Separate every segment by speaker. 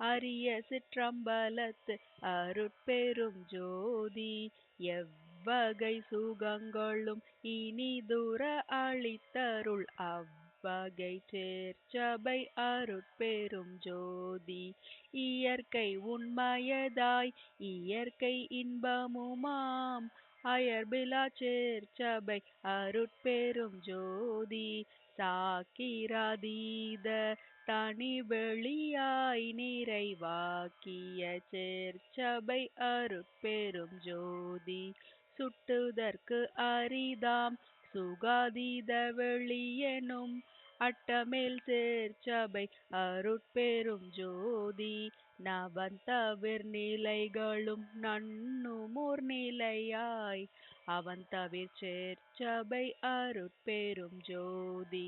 Speaker 1: அரிய சிற்றம்பலத்து அருட்பெரும் ஜோதி எவ்வகை சுகங்களும் இனிதுர அளித்தருள். அவ்வகை சேர்ச்சபை அருட்பெரும் ஜோதி இயற்கை உண்மையதாய் இயற்கை இன்பமுமாம். அயர்பிலா சேர்ச்சபை அருட்பெரும் ஜோதி சாக்கிராதீத தனி வெளியாய் நிறைவாக்கிய சேர்ச்சபை அருட்பெரும் ஜோதி சுட்டுதற்கு அரிதாம் சுகாதீத வெளியனோ அட்டமேல் சேர்ச்சபை அருட்பெரும் ஜோதி நவந்தவிர் நிலைகளும் நன்னுமுர் நிலையாய். அவன் தவிர் சேர்ச்சபை அருட்பெரும் ஜோதி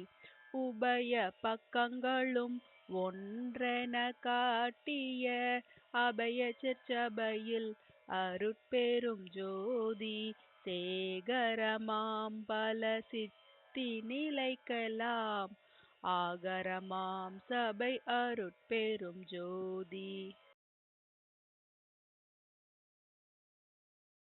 Speaker 1: உபய பக்கங்களும் ஒன்றென காட்டிய அபய சிற்சபையில் அருட்பெரும் ஜோதி சேகரமாம் பல சித்தி நிலைக்கலாம். ஆகரமாம் சபை அருட்பெரும் ஜோதி.